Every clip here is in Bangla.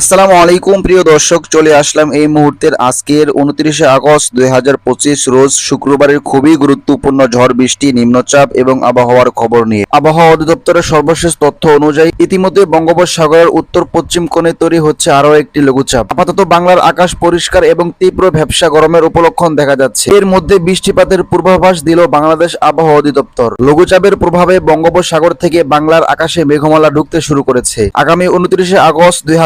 আসসালামু আলাইকুম, প্রিয় দর্শক, চলে আসলাম এই মুহূর্তের আজকের উনত্রিশে আগস্ট দুই রোজ শুক্রবারের খুবই গুরুত্বপূর্ণ ঝড় বৃষ্টি, নিম্নচাপ এবং আবহাওয়ার খবর নিয়ে। আবহাওয়া অধিদপ্তরের সর্বশেষ তথ্য অনুযায়ী ইতিমধ্যে বঙ্গোপসাগরের উত্তর পশ্চিম কোণে তৈরি হচ্ছে আরও একটি লঘুচাপ। আপাতত বাংলার আকাশ পরিষ্কার এবং তীব্র ভ্যাবসা গরমের উপলক্ষণ দেখা যাচ্ছে। এর মধ্যে বৃষ্টিপাতের পূর্বাভাস দিল বাংলাদেশ আবহাওয়া অধিদপ্তর। লঘুচাপের প্রভাবে বঙ্গোপসাগর থেকে বাংলার আকাশে মেঘমালা ঢুকতে শুরু করেছে। আগামী উনত্রিশে আগস্ট দুই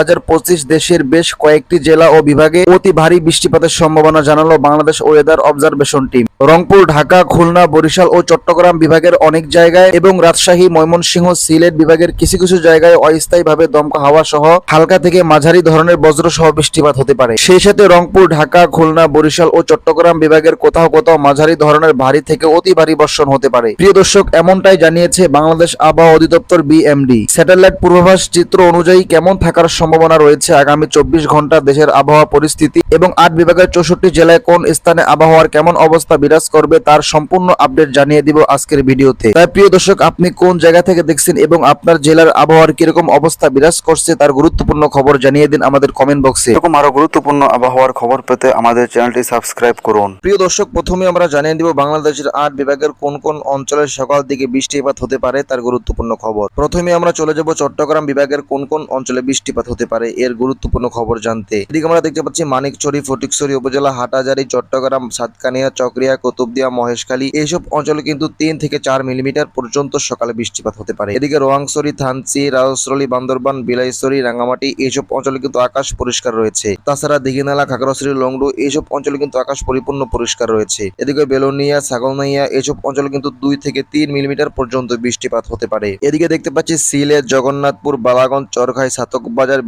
দেশের বেশ কয়েকটি জেলা ও বিভাগে অতি ভারী বৃষ্টিপাতের সম্ভাবনা জানালো Bangladesh weather observation team. Rangpur, Dhaka, Khulna, Barishal ও চট্টগ্রাম বিভাগের অনেক জায়গায় এবং রাজশাহী, ময়মনসিংহ, সিলেট বিভাগের কিছু কিছু জায়গায় অস্থায়ীভাবে দমকা হাওয়া সহ হালকা থেকে মাঝারি ধরনের বজ্র সহ বৃষ্টিপাত হতে পারে। সেই সাথে রংপুর, ঢাকা, খুলনা, বরিশাল ও চট্টগ্রাম বিভাগের কোথাও কোথাও মাঝারি ধরনের ভারী থেকে অতি ভারী বর্ষণ হতে পারে। প্রিয় দর্শক, এমনটাই জানিয়েছে বাংলাদেশ আবহাওয়া অধিদপ্তর বিএমডি। স্যাটেলাইট পূর্বাভাস চিত্র অনুযায়ী কেমন থাকার সম্ভাবনা রয়েছে আগামী চব্বিশ ঘণ্টা দেশের আবহাওয়া পরিস্থিতি এবং আট বিভাগের চৌষট্টি জেলায় কোন স্থানে আবহাওয়ার কেমন অবস্থা বিরাজ করবে তার সম্পূর্ণ আপডেট জানিয়ে দিব আজকের ভিডিওতে। তাই প্রিয় দর্শক আপনি কোন জায়গা থেকে দেখছেন এবং আপনার জেলার আবহাওয়ার কীরকম অবস্থা বিরাজ করছে তার গুরুত্বপূর্ণ খবর জানিয়ে দিন আমাদের কমেন্ট বক্সে এরকম আরও গুরুত্বপূর্ণ আবহাওয়ার খবর পেতে আমাদের চ্যানেলটি সাবস্ক্রাইব করুন। প্রিয় দর্শক প্রথমে আমরা জানিয়ে দিব বাংলাদেশের আট বিভাগের কোন কোন অঞ্চলে সকাল দিকে বৃষ্টিপাত হতে পারে তার গুরুত্বপূর্ণ খবর। প্রথমে আমরা চলে যাব চট্টগ্রাম বিভাগের কোন কোন অঞ্চলে বৃষ্টিপাত হতে পারে এর গুরুত্বপূর্ণ খবর জানতে। এদিকে আমরা দেখতে পাচ্ছি মানিকছড়ি ফটিকছড়ি উপজেলা, হাটাজারি, চট্টগ্রাম, সাতকানিয়া, চকরিয়া, কুতুবদিয়া, মহেশখালী এইসব অঞ্চলে কিন্তু তিন থেকে চার মিলিমিটার পর্যন্ত সকালে বৃষ্টিপাত হতে পারে। এদিকে রোয়াংছড়ি, থানচি রাজস্থলী বান্দরবান, বিলাইছড়ি, রাঙ্গামাটি এইসব অঞ্চলে কিন্তু আকাশ পরিষ্কার রয়েছে। তাছাড়া দিঘিনালা, খাগড়াছড়ি, লংডু এইসব অঞ্চলে কিন্তু আকাশ পরিপূর্ণ পরিষ্কার রয়েছে। এদিকে বেলোনিয়া ছাগলনাইয়া এইসব অঞ্চলে কিন্তু দুই থেকে তিন মিলিমিটার পর্যন্ত বৃষ্টিপাত হতে পারে। এদিকে দেখতে পাচ্ছি সিলেট, জগন্নাথপুর, বালাগঞ্জ, চরখাই, সাতক বাজার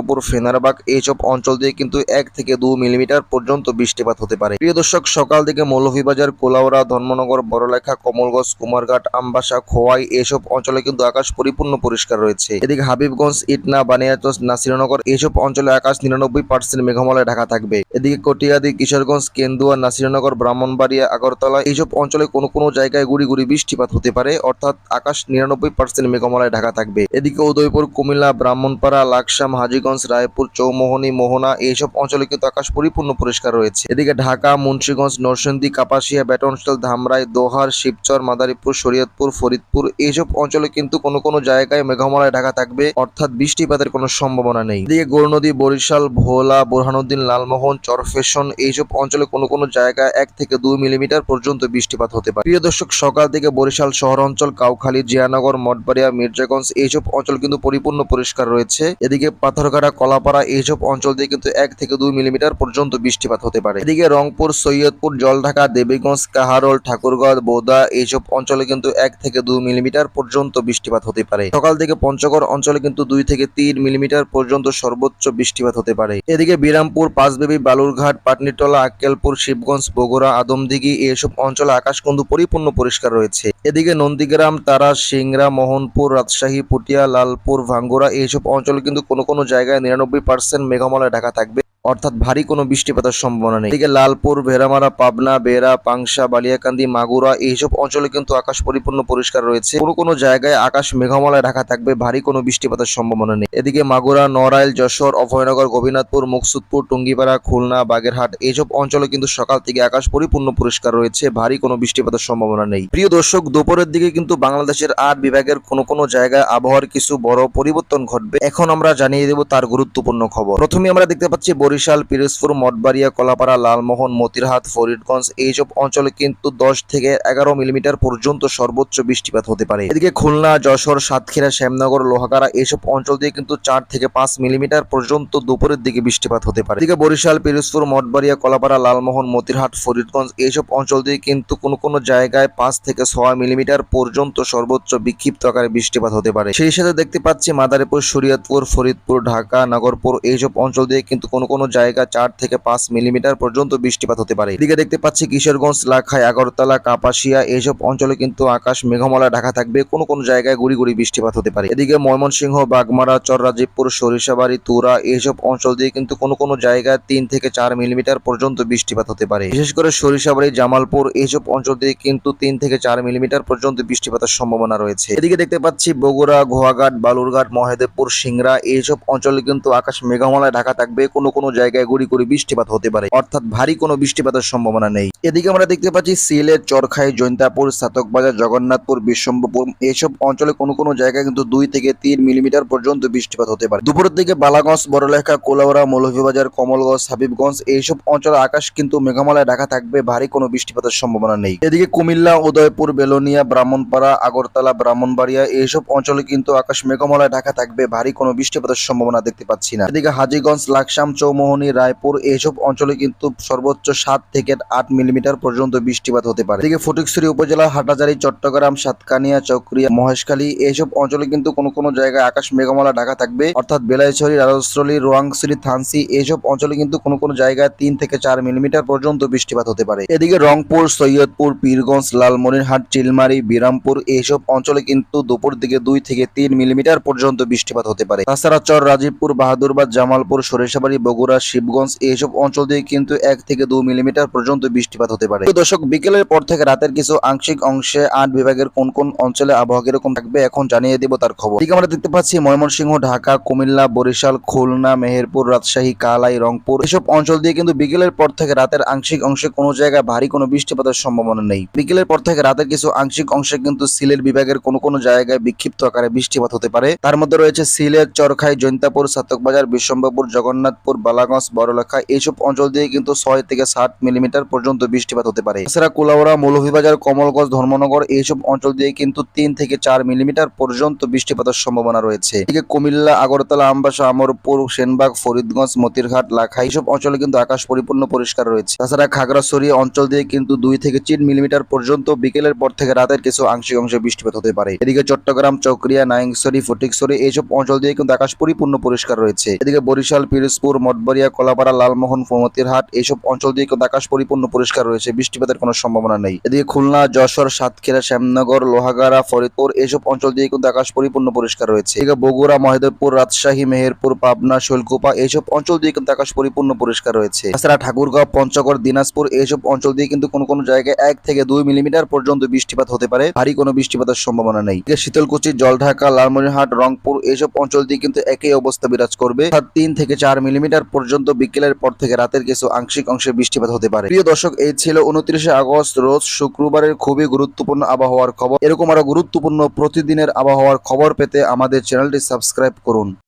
বিশ্বম্বপুর ফেনারবাগ এইসব অঞ্চল দিয়ে কিন্তু এক থেকে দু মিলিমিটার পর্যন্ত বৃষ্টিপাত হতে পারে। প্রিয় দর্শক, সকাল থেকে মৌলভীবাজার, কোলাউড়া, ধর্মনগর, বড়লেখা, কমলগঞ্জ, কুমারঘাট, আমবাসা, খোয়াই এইসব অঞ্চলে কিন্তু আকাশ পরিপূর্ণ পরিষ্কার রয়েছে। এদিকে হাবিবগঞ্জ, ইটনা বানিয়াচস নাসিরনগর এইসব অঞ্চলে আকাশ নিরানব্বই পার্সেন্ট মেঘমালায় ঢাকা থাকবে। এদিকে কটিয়াদি কিশোরগঞ্জ, কেন্দুয়া, নাসিরনগর, ব্রাহ্মণবাড়িয়া, আগরতলা এইসব অঞ্চলে কোনো কোনো জায়গায় গুড়ি গুড়ি বৃষ্টিপাত হতে পারে, অর্থাৎ আকাশ নিরানব্বই পার্সেন্ট মেঘমালায় ঢাকা থাকবে। এদিকে উদয়পুর, কুমিল্লা, ব্রাহ্মণপাড়া, লাকসাম, হাজীগঞ্জ রায়পুর, চৌমোহনী, মোহনা এইসব অঞ্চলে কিন্তু আকাশ পরিপূর্ণ পরিষ্কার রয়েছে। এদিকে ঢাকা, মুন্সিগঞ্জ, নরসিংদী, কাপাসিয়া, বেটনস্টল, ধামরাই, দোহার, শিবচর, মাদারীপুর, শরীয়তপুর, ফরিদপুর এইসব অঞ্চলে কিন্তু কোনো কোনো জায়গায় মেঘমালায় ঢাকা থাকবে, অর্থাৎ বৃষ্টিপাতের কোনো সম্ভাবনা নেই। এদিকে গৌরনদী বরিশাল, ভোলা, বোরহানুদ্দিন, লালমোহন, চরফেশন এইসব অঞ্চলে কোনো কোনো জায়গায় এক থেকে দুই মিলিমিটার পর্যন্ত বৃষ্টিপাত হতে পারে। প্রিয় দর্শক, সকাল থেকে বরিশাল শহর অঞ্চল কাউখালী, জিয়ানগর, মঠবাড়িয়া, মির্জাগঞ্জ এইসব অঞ্চল কিন্তু পরিপূর্ণ পরিষ্কার রয়েছে। এদিকে পাথরঘাটা কলাপাড়া এইসব অঞ্চল দিয়ে কিন্তু এক থেকে দুই মিলিমিটার পর্যন্ত বৃষ্টিপাত হতে পারে। এদিকে রংপুর, সৈয়দপুর, জলঢাকা, দেবীগঞ্জ, কাহারোল ঠাকুরগড় বোদা এইসব অঞ্চলে কিন্তু এক থেকে দুই মিলিমিটার পর্যন্ত বৃষ্টিপাত হতে পারে। সকাল থেকে পঞ্চগড় অঞ্চলে কিন্তু দুই থেকে তিন মিলিমিটার পর্যন্ত সর্বোচ্চ বৃষ্টিপাত হতে পারে। এদিকে বিরামপুর, পাঁচবেবী, বালুরঘাট, পাটনিটলা, আক্কেলপুর, শিবগঞ্জ, বগুড়া, আদমদিঘি এইসব অঞ্চলে আকাশ কিন্তু পরিপূর্ণ পরিষ্কার রয়েছে। এদিকে নন্দীগ্রাম, তারা, সিংরা, মোহনপুর, রাজশাহী, পুটিয়া, লালপুর ভাঙ্গুরা এইসব অঞ্চলে কিন্তু কোনো কোনো জায়গায় নিরানব্বই পার্সেন্ট মেঘামলায় ঢাকা থাকবে। অর্থাৎ ভারী কোনো বৃষ্টিপাতের সম্ভাবনা নেই। এদিকে লালপুর ভেরামারা পাবনা, বেড়া, পাংশা, বালিয়াকান্দি, মাগুরা, এইসব অঞ্চলে কিন্তু আকাশ পরিপূর্ণ পরিষ্কার রয়েছে। কোনো কোনো জায়গায় আকাশ মেঘামলায় ঢাকা থাকবে, ভারী কোনো বৃষ্টিপাতের সম্ভাবনা নেই। এদিকে মাগুরা, নড়াইল, যশোর, অভয়নগর, গোপীনাথপুর, মুকসুদপুর, টুঙ্গিপাড়া, খুলনা, বাগেরহাট, এইসব অঞ্চলে কিন্তু সকাল থেকে আকাশ পরিপূর্ণ পরিষ্কার রয়েছে, ভারী কোনো বৃষ্টিপাতের সম্ভাবনা নেই। প্রিয় দর্শক, দুপুরের দিকে কিন্তু বাংলাদেশের আট বিভাগের কোনো কোনো জায়গায় আবহাওয়ার কিছু বড় পরিবর্তন ঘটবে। এখন আমরা জানিয়ে দেব তার গুরুত্বপূর্ণ খবর। প্রথমে আমরা দেখতে পাচ্ছি বরিশাল, পিরোজপুর, মঠবাড়িয়া, কলাপাড়া, লালমোহন, মতিরহাট, ফরিদগঞ্জ এইসব অঞ্চলে কিন্তু দশ থেকে এগারো মিলিমিটার পর্যন্ত সর্বোচ্চ বৃষ্টিপাত হতে পারে। এদিকে খুলনা, যশোর, সাতক্ষীরা, শ্যামনগর, লোহাগাড়া এইসব অঞ্চল দিয়ে কিন্তু চার থেকে পাঁচ মিলিমিটার পর্যন্ত দুপুরের দিকে বৃষ্টিপাত হতে পারে। এদিকে বরিশাল, পিরোজপুর, মঠবাড়িয়া, কলাপাড়া, লালমোহন, মতিরহাট, ফরিদগঞ্জ এইসব অঞ্চল দিয়ে কিন্তু কোনো কোনো জায়গায় পাঁচ থেকে ছয় মিলিমিটার পর্যন্ত সর্বোচ্চ বিক্ষিপ্ত আকারে বৃষ্টিপাত হতে পারে। সেই সাথে দেখতে পাচ্ছি মাদারীপুর, শরীয়তপুর, ফরিদপুর, ঢাকা, নগরপুর এইসব অঞ্চল দিয়ে কিন্তু কোনো কোনো কোনো জায়গা চার থেকে পাঁচ মিলিমিটার পর্যন্ত বৃষ্টিপাত হতে পারে। এদিকে দেখতে পাচ্ছি কিশোরগঞ্জ, লাখাই, আগরতলা, কাপাসিয়া এইসব অঞ্চলে কিন্তু আকাশ মেঘমালা ঢাকা থাকবে। কোনো কোনো জায়গায় গুড়ি গুড়ি বৃষ্টিপাত হতে পারে। এদিকে ময়মনসিংহ, বাগমারা চররাজীবপুর সরিষাবাড়ি, তুরা এইসব অঞ্চল দিয়ে কিন্তু কোনো কোনো জায়গায় তিন থেকে চার মিলিমিটার পর্যন্ত বৃষ্টিপাত হতে পারে। বিশেষ করে সরিষাবাড়ি, জামালপুর এইসব অঞ্চল দিয়ে কিন্তু তিন থেকে চার মিলিমিটার পর্যন্ত বৃষ্টিপাতের সম্ভাবনা রয়েছে। এদিকে দেখতে পাচ্ছি বগুড়া গোহাঘাট বালুরঘাট, মহেদেবপুর, সিংড়া এইসব অঞ্চলে কিন্তু আকাশ মেঘামলায় ঢাকা থাকবে। কোনো কোনো জায়গায় গুড়ি গুড়ি বৃষ্টিপাত হতে পারে। অর্থাৎ ভারী কোনো বৃষ্টিপাতের সম্ভাবনা নেই। এদিকে আমরা দেখতে পাচ্ছি সিলেট, চরখাই, জৈন্তাপুর, সাতকবাজার, জগন্নাথপুর বিশ্বম্বপুর এইসব অঞ্চলে কোনো কোনো জায়গায় কিন্তু দুই থেকে তিন মিলিমিটার পর্যন্ত বৃষ্টিপাত হতে পারে। দুপুরের দিকে বালাগঞ্জ, বড়লেখা কোলাউড়া মৌলভীবাজার, কমলগঞ্জ, হাবিবগঞ্জ এইসব অঞ্চলে আকাশ কিন্তু মেঘামলায় ঢাকা থাকবে, ভারী কোনো বৃষ্টিপাতের সম্ভাবনা নেই। এদিকে কুমিল্লা, উদয়পুর, বেলোনিয়া, ব্রাহ্মণপাড়া, আগরতলা, ব্রাহ্মণবাড়িয়া এইসব অঞ্চলে কিন্তু আকাশ মেঘামলায় ঢাকা থাকবে, ভারী কোনো বৃষ্টিপাতের সম্ভাবনা দেখতে পাচ্ছি না। এদিকে হাজীগঞ্জ, লাকসাম চৌমোহনী রায়পুর এইসব অঞ্চলে কিন্তু সর্বোচ্চ সাত থেকে আট মিলিমিটার পর্যন্ত বৃষ্টিপাত হতে পারে। এদিকে ফটিকছড়ি উপজেলা হাটাজারি চট্টগ্রাম, সাতকানিয়া, চকরিয়া, মহেশখালী এইসব অঞ্চলে কিন্তু কোনো কোনো জায়গায় আকাশ মেঘমালা ঢাকা থাকবে। অর্থাৎ বেলাইছড়ি রাজস্থলী রোয়াংছড়ি, থানসি এইসব অঞ্চলে কিন্তু কোনো কোনো জায়গায় তিন থেকে চার মিলিমিটার পর্যন্ত বৃষ্টিপাত হতে পারে। এদিকে রংপুর, সৈয়দপুর, পীরগঞ্জ, লালমনিরহাট, চিলমারি, বিরামপুর এইসব অঞ্চলে কিন্তু দুপুর দিকে দুই থেকে তিন মিলিমিটার পর্যন্ত বৃষ্টিপাত হতে পারে। তাছাড়া চর, রাজীবপুর, বাহাদুরবাদ, জামালপুর, সরিষাবাড়ি, বগুড়া শিবগঞ্জ এইসব অঞ্চল দিয়ে কিন্তু এক থেকে দু মিলিমিটার পর্যন্ত বৃষ্টিপাত হতে পারে। দর্শক, বিকেলের পর থেকে রাতের কিছু আংশিক অংশে আট বিভাগের কোন কোন অঞ্চলে আবহাওয়া কীরকম থাকবে এখন জানিয়ে দিব তার খবর। ঠিক আমরা দেখতে পাচ্ছি ময়মনসিংহ, ঢাকা, কুমিল্লা, বরিশাল, খুলনা, মেহেরপুর, রাজশাহী, কালাই, রংপুর এসব অঞ্চল দিয়ে কিন্তু বিকেলের পর থেকে রাতের আংশিক অংশে কোনো জায়গায় ভারী কোনো বৃষ্টিপাতের সম্ভাবনা নেই। বিকেলের পর থেকে রাতের কিছু আংশিক অংশে কিন্তু সিলেট বিভাগের কোনো কোনো জায়গায় বিক্ষিপ্ত আকারে বৃষ্টিপাত হতে পারে। তার মধ্যে রয়েছে সিলেট, চরখাই, জৈন্তাপুর, সাতকবাজার বিশ্বম্বরপুর জগন্নাথপুর বালাগঞ্জ বড়লেখা, এইসব অঞ্চল দিয়ে কিন্তু ছয় থেকে সাত মিলিমিটার পর্যন্ত বৃষ্টিপাত হতে পারে। এছাড়া কুলাউড়া, মৌলভীবাজার, কমলগঞ্জ, ধর্মনগর এইসব অঞ্চল দিয়ে কিন্তু তিন থেকে চার মিলিমিটার পর্যন্ত বৃষ্টিপাতের সম্ভাবনা রয়েছে। এদিকে কুমিল্লা, আগরতলা, আমবাসা আমরপুর সেনবাগ, ফরিদগঞ্জ মতিরঘাট লাখা এইসব অঞ্চলে কিন্তু আকাশ পরিপূর্ণ পরিষ্কার রয়েছে। তাছাড়া খাগড়াছড়ি অঞ্চল দিয়ে কিন্তু দুই থেকে তিন মিলিমিটার পর্যন্ত বিকেলের পর থেকে রাতের কিছু আংশিক অংশে বৃষ্টিপাত হতে পারে। এদিকে চট্টগ্রাম, চকরিয়া, নাইংছড়ি, ফটিকছড়ি এইসব অঞ্চল দিয়ে কিন্তু আকাশ পরিপূর্ণ পরিষ্কার রয়েছে। এদিকে বরিশাল, পিরোজপুর মঠবাড়িয়া কলাপাড়া, লালমোহন ফমতিরহাট এইসব অঞ্চল দিয়ে কিন্তু আকাশ পরিপূর্ণ পরিষ্কার রয়েছে। বৃষ্টিপাতের কোনো সম্ভাবনা নেই। এদিকে খুলনা, যশোর, সাতক্ষীরা, শ্যামনগর, লোহাগাড়া, ফরিদপুর এইসব অঞ্চল দিয়ে কিন্তু আকাশ পরিপূর্ণ পরিষ্কার রয়েছে। এদিকে বগুড়া মহেদেবপুর রাজশাহী, মেহেরপুর, পাবনা, শৈলকুপা এইসব অঞ্চল দিয়ে কিন্তু আকাশ পরিপূর্ণ পরিষ্কার রয়েছে। তাছাড়া ঠাকুরগাঁও, পঞ্চগড়, দিনাজপুর এইসব অঞ্চল দিয়ে কিন্তু কোনো কোনো জায়গায় এক থেকে দুই মিলিমিটার পর্যন্ত বৃষ্টিপাত হতে পারে। ভারী কোনো বৃষ্টিপাতের সম্ভাবনা নেই। শীতলকুচি, জলঢাকা, লালমনিরহাট, রংপুর এইসব অঞ্চল দিয়ে কিন্তু একই অবস্থা বিরাজ করবে। তিন থেকে চার মিলিমিটার পর্যন্ত বিকেলের পর থেকে রাতের কিছু আংশিক অংশে বৃষ্টিপাত হতে পারে। প্রিয় দর্শক, এই ছিল উনত্রিশে আগস্ট, রোজ শুক্রবারের খুবই গুরুত্বপূর্ণ আবহাওয়ার খবর। এরকম আরও গুরুত্বপূর্ণ প্রতিদিনের আবহাওয়ার খবর পেতে আমাদের চ্যানেলটি সাবস্ক্রাইব করুন।